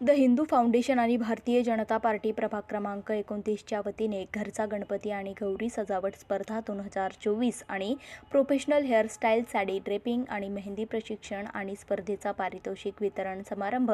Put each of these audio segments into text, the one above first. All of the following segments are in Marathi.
द हिंदू फाउंडेशन आणि भारतीय जनता पार्टी प्रभाग क्रमांक एकोणतीसच्या वतीने घरचा गणपती आणि गौरी सजावट स्पर्धा दोन हजार चोवीस आणि प्रोफेशनल हेअरस्टाईल साडी ड्रेपिंग आणि मेहंदी प्रशिक्षण आणि स्पर्धेचा पारितोषिक वितरण समारंभ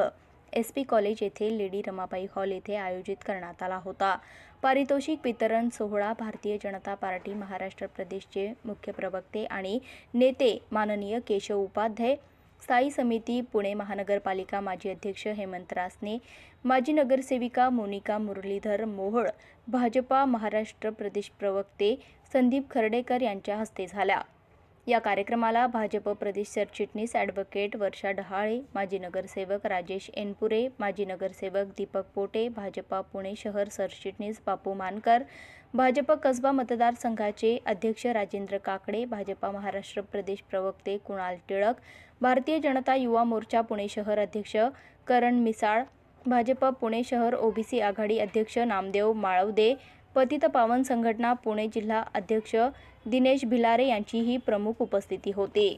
एस पी कॉलेज येथे लेडी रमाबाई हॉल येथे आयोजित करण्यात आला होता. पारितोषिक वितरण सोहळा भारतीय जनता पार्टी महाराष्ट्र प्रदेशचे मुख्य प्रवक्ते आणि नेते माननीय केशव उपाध्याय स्थायी समिती पुणे महानगरपालिका माजी अध्यक्ष हेमंत रासने माजी नगरसेविका मोनिका मुरलीधर मोहोळ भाजपा महाराष्ट्र प्रदेश प्रवक्ते संदीप खर्डेकर यांच्या हस्ते झाल्या या कार्यक्रमाला भाजप प्रदेश सरचिटणीस ॲडव्होकेट वर्षा डहाळे माजी नगरसेवक राजेश एनपुरे माजी नगरसेवक दीपक पोटे भाजपा पुणे शहर सरचिटणीस बापू मानकर भाजप कसबा मतदारसंघाचे अध्यक्ष राजेंद्र काकडे भाजपा महाराष्ट्र प्रदेश प्रवक्ते कुणाल टिळक भारतीय जनता युवा मोर्चा पुणे शहर अध्यक्ष करण मिसाळ भाजप पुणे शहर ओबीसी आघाडी अध्यक्ष नामदेव माळवदे पतित पावन संघटना पुणे जिल्हा अध्यक्ष दिनेश भिलारे यांचीही प्रमुख उपस्थिती होती.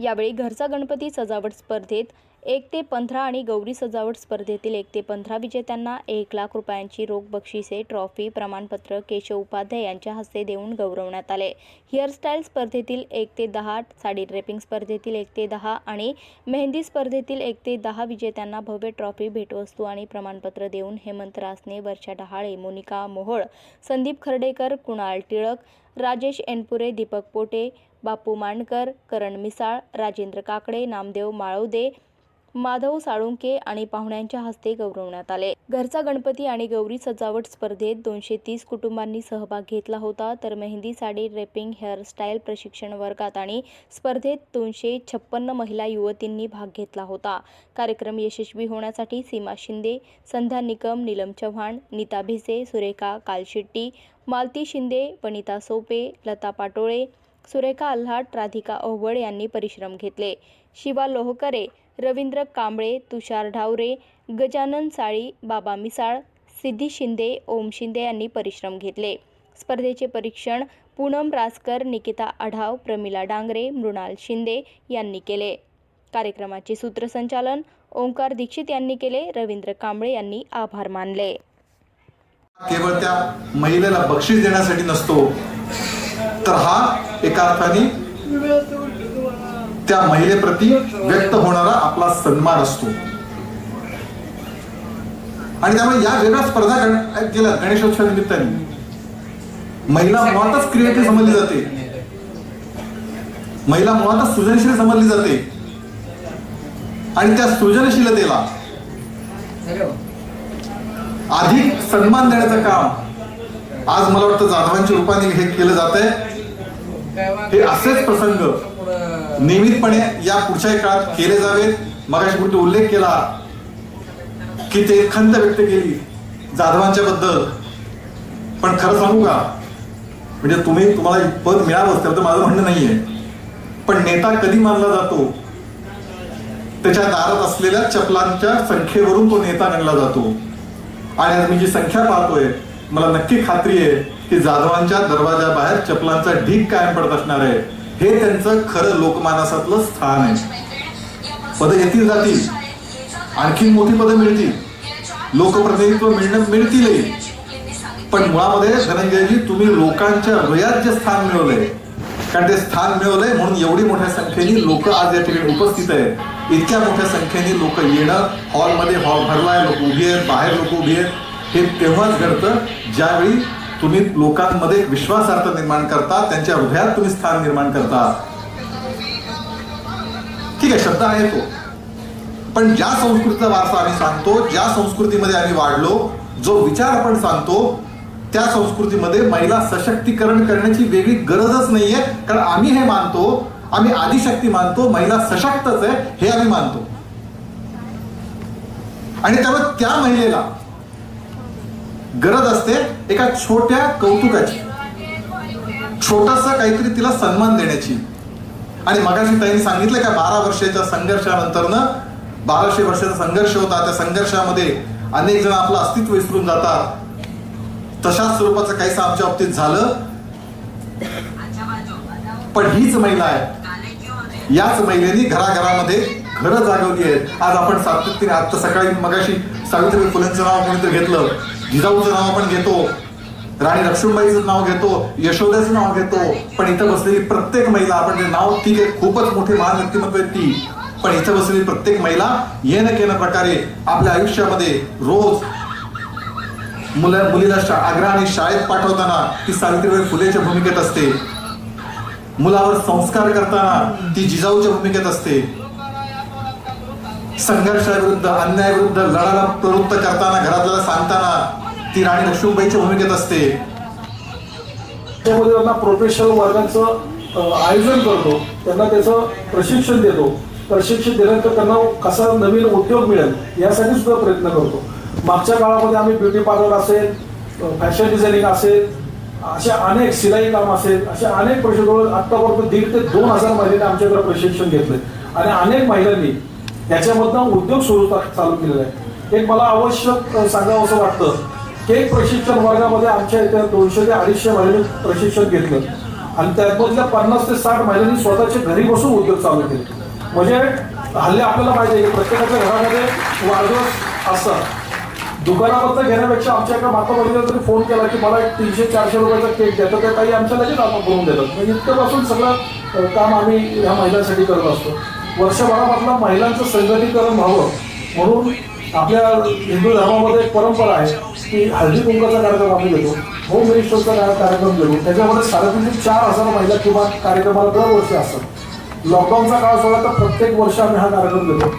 यावेळी घरचा गणपती सजावट स्पर्धेत एक ते पंधरा आणि गौरी सजावट स्पर्धेतील एक ते पंधरा विजेत्यांना एक लाख रुपयांची रोख बक्षिसे ट्रॉफी प्रमाणपत्र केशव उपाध्याय यांच्या हस्ते देऊन गौरवण्यात आले. हेअरस्टाईल स्पर्धेतील एक ते दहा साडी ड्रेपिंग स्पर्धेतील एक ते दहा आणि मेहंदी स्पर्धेतील एक ते दहा विजेत्यांना भव्य ट्रॉफी भेटवस्तू आणि प्रमाणपत्र देऊन हेमंत रासने वर्षा डहाळे मोनिका मोहोळ संदीप खर्डेकर कुणाल टिळक राजेश एनपुरे दीपक पोटे बापू मांडकर करण मिसाळ राजेंद्र काकडे नामदेव माळवदे माधव साळुंके आणि पाहुण्यांच्या हस्ते गौरवण्यात आले. घरचा गणपती आणि गौरी सजावट स्पर्धेत दोनशे तीस कुटुंबांनी सहभाग घेतला होता. तर मेहंदी साडी रेपिंग हेअरस्टाईल प्रशिक्षण वर्गात आणि स्पर्धेत दोनशे छप्पन्न महिला युवतींनी भाग घेतला होता. कार्यक्रम यशस्वी होण्यासाठी सीमा शिंदे संध्या निकम नीलम चव्हाण नीता भिसे सुरेखा कालशेट्टी मालती शिंदे वनिता सोपे लता पाटोळे सुरेखा आल्हाट राधिका ओहवड यांनी परिश्रम घेतले. शिवा लोहकरे रवींद्र कांबळे तुषार ढावरे गजानन साळी बाबा मिसाळ सिद्धी शिंदे ओम शिंदे यांनी परिश्रम घेतले. स्पर्धेचे परीक्षण पूनम रासकर निकिता आढाव प्रमिला डांगरे मृणाल शिंदे यांनी केले. कार्यक्रमाचे सूत्रसंचालन ओंकार दीक्षित यांनी केले. रवींद्र कांबळे यांनी आभार मानले. केवळ त्या महिलेला बक्षीस देण्यासाठी नसतो तर हा एका अर्थाने त्या महिलेप्रती व्यक्त होणारा आपला सन्मान असतो. आणि त्यामुळे या वेगळ्या स्पर्धा केल्या गणेशोत्सव निमित्ताने. महिला मुळातच क्रिएटिव्ह समजली जाते. महिला मुळातच सृजनशील समजली जाते. आणि त्या सृजनशीलतेला अधिक सन्मान देण्याचं काम आज मला वाटतं जाधवांच्या रूपाने हे केलं जात आहे हे असेच प्रसंग नियमितपणे या पुढच्या काळात केले जावेत मगाशी कुठे उल्लेख केला की ते खंत व्यक्त केली जाधवांच्या बद्दल. पण खरं सांगू का? म्हणजे तुम्ही तुम्हाला पद मिळालं तर माझं म्हणणं नाहीये. पण नेता कधी मानला जातो? त्याच्या दारात असलेल्या चपलांच्या संख्येवरून तो नेता गणला जातो. आणि आज मी जी संख्या पाहतोय मला नक्की खात्री आहे की जाधवांच्या दरवाजाबाहेर चपलांचा ढीक कायम पडत असणार आहे. हे त्यांचं खरं लोकमानसातलं स्थान आहे. पदं येतील जातील. आणखी मोठी पदं मिळतील. लोकप्रतिनिधित्व मिळणं मिळतीलही. पण मुळामध्ये धनंजयजी तुम्ही लोकांच्या हृदयात जे स्थान मिळवलंय कारण ते स्थान मिळवलंय म्हणून एवढी मोठ्या संख्येने लोक आज या ठिकाणी उपस्थित आहेत. इतक्या मोठ्या संख्येने लोक येणं हॉलमध्ये हॉल भरलाय लोक उभी आहेत बाहेर लोक उभी आहेत हे तेव्हाच घडतं ज्यावेळी तुम्ही लोकांमध्ये एक विश्वासार्थ निर्माण करता त्यांच्या हृदयात तुम्ही स्थान निर्माण करता. ठीक आहे शब्द आहे तो. पण ज्या संस्कृतीचा वारसा आम्ही सांगतो ज्या संस्कृतीमध्ये आम्ही वाढलो जो विचार आपण सांगतो त्या संस्कृतीमध्ये महिला सशक्तीकरण करण्याची वेगळी गरजच नाहीये. कारण आम्ही हे मानतो आम्ही आदिशक्ती मानतो महिला सशक्तच आहे हे आम्ही मानतो. आणि त्यामुळे त्या महिलेला गरज असते एका छोट्या कौतुकाची. छोटासा काहीतरी तिला सन्मान देण्याची. आणि मगाशी त्यांनी सांगितलं का बारा वर्षाच्या संघर्षानंतरनं बाराशे वर्षाचा संघर्ष होता त्या संघर्षामध्ये अनेक जण आपलं अस्तित्व विसरून जातात. तशाच स्वरूपाचं काहीसं आमच्या बाबतीत झालं. पण हीच महिला आहे. याच महिलेनी घराघरामध्ये घरं जागवली आहेत. आज आपण सातत्याने आता सकाळी मगाशी सावित्रीबाई फुलेंचं नाव कोणीतरी घेतलं. जिजाऊचं नाव आपण घेतो. राणी लक्ष्मीबाईचं नाव घेतो. यशोद्याचं नाव घेतो. पण इथं बसलेली प्रत्येक महिला आपण जे नाव ठीक आहे खूपच मोठी महान व्यक्तिमत्व आहे ती. पण इथं बसलेली प्रत्येक महिला येणं केन प्रकारे आपल्या आयुष्यामध्ये रोज मुलं मुलीला शा अग्रहाने शाळेत पाठवताना ती सावित्रीबाई फुलेच्या भूमिकेत असते. मुलावर संस्कार करताना ती जिजाऊच्या भूमिकेत असते. संघर्षाविरुद्ध अन्यायाविरुद्ध लढायला प्रवृत्त करताना घरातल्याला सांगताना ती राणी लक्ष्मीबाईच्या भूमिकेत असते. त्यामध्ये त्यांना प्रोफेशनल वर्गांचं आयोजन करतो. त्यांना त्याचं प्रशिक्षण देतो. प्रशिक्षण दिल्यानंतर त्यांना कसा नवीन उद्योग मिळेल यासाठी सुद्धा प्रयत्न करतो. मागच्या काळामध्ये आम्ही ब्युटी पार्लर असेल फॅशन डिझायनिंग असेल असे अनेक शिलाई काम असेल असे अनेक प्रशिक्षण आतापर्यंत दीड ते दोन हजार महिलांनी आमच्याकडे प्रशिक्षण घेतले आणि अनेक महिलांनी याच्यामधनं उद्योग सुरू चालू केलेला आहे. एक मला आवश्यक सांगावं असं वाटतं केक प्रशिक्षण वर्गामध्ये आमच्या इथे दोनशे ते अडीचशे महिलांनी प्रशिक्षण घेतलं. आणि त्यातमधल्या पन्नास ते साठ महिलांनी स्वतःचे घरी बसून उद्योग चालू केले. म्हणजे हल्ली आपल्याला पाहिजे की प्रत्येकाच्या घरामध्ये वाढदिवस असतात. दुकानावरचं घेण्यापेक्षा आमच्याकडे माता बघितलं तरी फोन केला की मला एक तीनशे चारशे रुपयाचा केक द्या. तर त्या काही आमच्या लगेच आपण करून देतात. म्हणजे इतकंपासून सगळं काम आम्ही ह्या महिलांसाठी करत असतो. वर्षभरामधलं महिलांचं संघटीकरण व्हावं म्हणून आपल्या हिंदू धर्मामध्ये एक परंपरा आहे की हळदी कुंकाचा कार्यक्रम आम्ही घेतो होम मिनिस्टरचा कार्यक्रम घेतो. त्याच्यामध्ये साडेतीन ते चार हजार महिला किंवा कार्यक्रमाला दरवर्षी असतात. लॉकडाऊनचा काळ सोडा तर प्रत्येक वर्ष आम्ही हा कार्यक्रम घेतो.